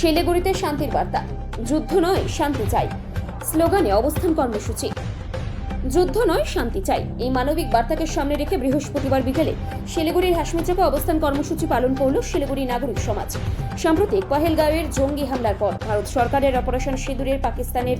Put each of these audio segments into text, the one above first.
শিলিগুড়িতে শান্তির বার্তা। যুদ্ধ নয় শান্তি চাই। স্লোগানে অবস্থান কর্মসূচি। যুদ্ধ নয়, শান্তি চাই। এই মানবিক বার্তাকে সামনে রেখে বৃহস্পতিবার বিকেলে শিলিগুড়ির হাসমিচাকে অবস্থান কর্মসূচি পালন করল শিলিগুড়ি নাগরিক সমাজ। সাম্প্রতিক পহেলগাঁওয়ের জঙ্গি হামলার পর ভারত সরকারের অপারেশন সিঁদুরের পাকিস্তানের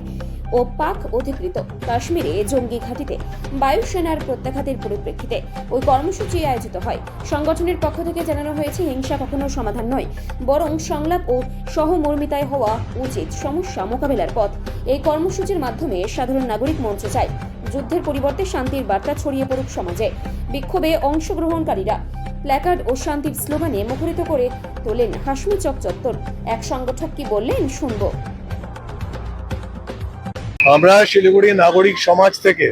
ও পাক অধিকৃত কাশ্মীরে জঙ্গি ঘাঁটিতে বায়ুসেনার প্রত্যাঘাতের পরিপ্রেক্ষিতে ওই কর্মসূচি আয়োজিত হয়। সংগঠনের পক্ষ থেকে জানানো হয়েছে, হিংসা কখনো সমাধান নয়, বরং সংলাপ ও সহমর্মিতায় হওয়া উচিত সমস্যা মোকাবেলার পথ। এই কর্মসূচির মাধ্যমে সাধারণ নাগরিক মঞ্চ চায় যুদ্ধের পরিবর্তে শান্তির বার্তা ছড়িয়ে পড়ুক সমাজে। বিক্ষোভে অংশগ্রহণকারীরা প্ল্যাকার্ড ও শান্তির স্লোগানে মুখরিত করে তোলেন হাসমি চক চত্বর। এক সংগঠক কি বললেন, শুনব। আমরা শিলিগুড়ি নাগরিক সমাজ থেকে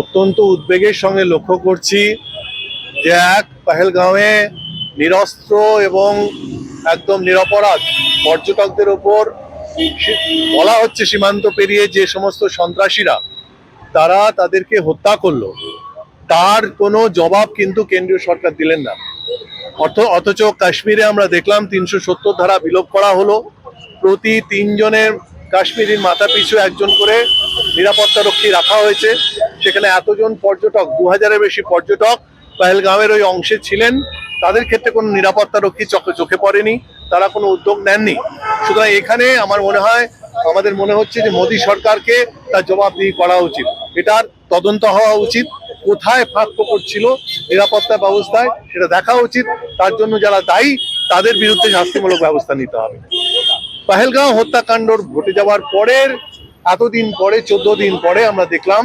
অত্যন্ত উদ্বেগের সঙ্গে লক্ষ্য করছি যে এক পাহেলগাঁওয়ে নিরস্ত্র এবং একদম নিরপরাধ পর্যটকদের ওপর বলা হচ্ছে সীমান্ত পেরিয়ে যে সমস্ত সন্ত্রাসীরা তারা তাদেরকে হত্যা করল। তার কোনো জবাব কিন্তু কেন্দ্রীয় সরকার দিলেন না। অথ অথচ কাশ্মীরে আমরা দেখলাম তিনশো সত্তর ধারা বিলোপ করা হলো। প্রতি তিনজনের কাশ্মীরির মাথা পিছু একজন করে নিরাপত্তা রক্ষী রাখা হয়েছে। সেখানে এতজন পর্যটক দু হাজারের বেশি পর্যটক পাহেলগাঁওয়ের ওই অংশে ছিলেন। তাদের ক্ষেত্রে কোনো নিরাপত্তা রক্ষী চোখে চোখে পড়েনি। তারা কোনো উদ্যোগ নেননি। সুতরাং এখানে আমার মনে হয়, আমাদের মনে হচ্ছে যে মোদী সরকারকে তার জবাবদিহি করা উচিত। এটার তদন্ত হওয়া উচিত। কোথায় ফাঁক ফোকর ছিল, নিরাপত্তা ব্যবস্থায়, সেটা দেখা উচিত। তার জন্য যারা দায়ী, তাদের বিরুদ্ধে শাস্তিমূলক ব্যবস্থা নিতে হবে। পাহেলগাঁও হত্যাকাণ্ড ঘটে যাওয়ার পরের এতদিন পরে, চোদ্দ দিন পরে আমরা দেখলাম,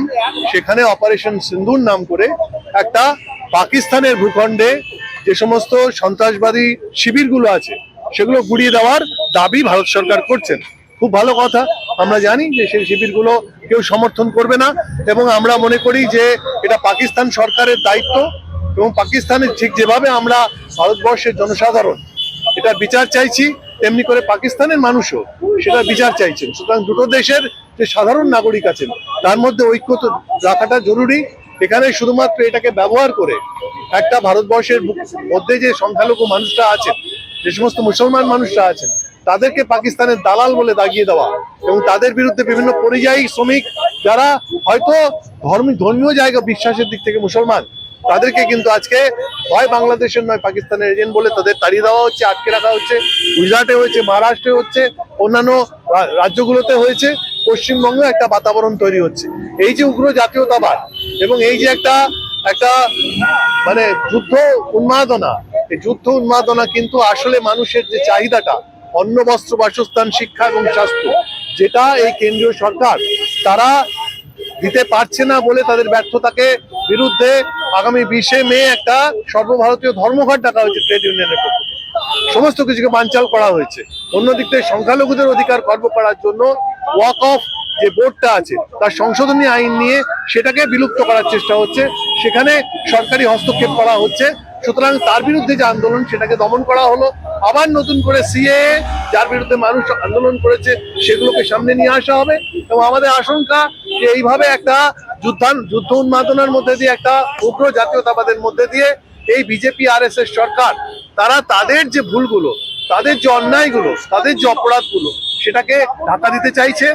সেখানে অপারেশন সিন্ধুর নাম করে একটা পাকিস্তানের ভূখণ্ডে যে সমস্ত সন্ত্রাসবাদী শিবিরগুলো আছে, সেগুলো গুড়িয়ে দেওয়ার দাবি ভারত সরকার করছেন। খুব ভালো কথা। আমরা জানি যে সেই শিবিরগুলো কেউ সমর্থন করবে না এবং আমরা মনে করি যে এটা পাকিস্তান সরকারের দায়িত্ব এবং পাকিস্তানের ঠিক যেভাবে আমরা ভারতবর্ষের জনসাধারণ এটার বিচার চাইছি, তেমনি করে পাকিস্তানের মানুষও সেটা বিচার চাইছেন। সুতরাং দুটো দেশের যে সাধারণ নাগরিক আছেন, তার মধ্যে ঐক্য রাখাটা জরুরি। এখানে শুধুমাত্র এটাকে ব্যবহার করে একটা ভারতবর্ষের মধ্যে যে সংখ্যালঘু মানুষরা আছেন, যে সমস্ত মুসলমান মানুষরা আছেন তাদেরকে পাকিস্তানের দালাল বলে দাগিয়ে দেওয়া এবং তাদের বিরুদ্ধে বিভিন্ন পরিযায়ী শ্রমিক যারা হয়তো ধর্ম ধর্মীয় জায়গা বিশ্বাসের দিক থেকে মুসলমান, তাদেরকে কিন্তু আজকে হয় বাংলাদেশের নয়, পাকিস্তানের এজেন্ট বলে তাদের তাড়িয়ে দেওয়া হচ্ছে, আটকে রাখা হচ্ছে। গুজরাটে হয়েছে, মহারাষ্ট্রে হচ্ছে, অন্যান্য রাজ্যগুলোতে হয়েছে, পশ্চিমবঙ্গে একটা বাতাবরণ তৈরি হচ্ছে। এই যে উগ্র জাতীয়তাবাদ এবং এই যে একটা একটা মানে যুদ্ধ উন্মাদনা, এই যুদ্ধ উন্মাদনা কিন্তু আসলে মানুষের যে চাহিদাটা অন্ন, বস্ত্র, বাসস্থান, শিক্ষা এবং স্বাস্থ্য যেটা এই কেন্দ্রীয় সরকার তারা দিতে পারছে না বলে তাদের ব্যর্থতাকে বিরুদ্ধে আগামী বিশে মে একটা সর্বভারতীয় ধর্মঘট ডাকা হয়েছে ট্রেড ইউনিয়নের পক্ষ সমস্ত কিছুকে বানচাল করা হয়েছে। অন্যদিক থেকে সংখ্যালঘুদের অধিকার খর্ব করার জন্য ওয়াক অফ যে বোর্ডটা আছে, তার সংশোধনী আইন নিয়ে সেটাকে বিলুপ্ত করার চেষ্টা হচ্ছে। সেখানে সরকারি হস্তক্ষেপ করা হচ্ছে। সুতরাং তার বিরুদ্ধে যে আন্দোলন, সেটাকে দমন করা হলো। আবার নতুন করে সিএ, যার বিরুদ্ধে মানুষ আন্দোলন করেছে, সেগুলোকে সামনে নিয়ে আসা হবে। এবং আমাদের আশঙ্কা যে এইভাবে একটা যুদ্ধান, যুদ্ধ উন্মাদনার মধ্যে দিয়ে, একটা উগ্র জাতীয়তাবাদের মধ্যে দিয়ে এই বিজেপি আর এস এস সরকার, তারা তাদের যে ভুলগুলো, তাদের যে অন্যায়গুলো, তাদের যে অপরাধগুলো, সেটাকে ঢাকা দিতে চাইছে।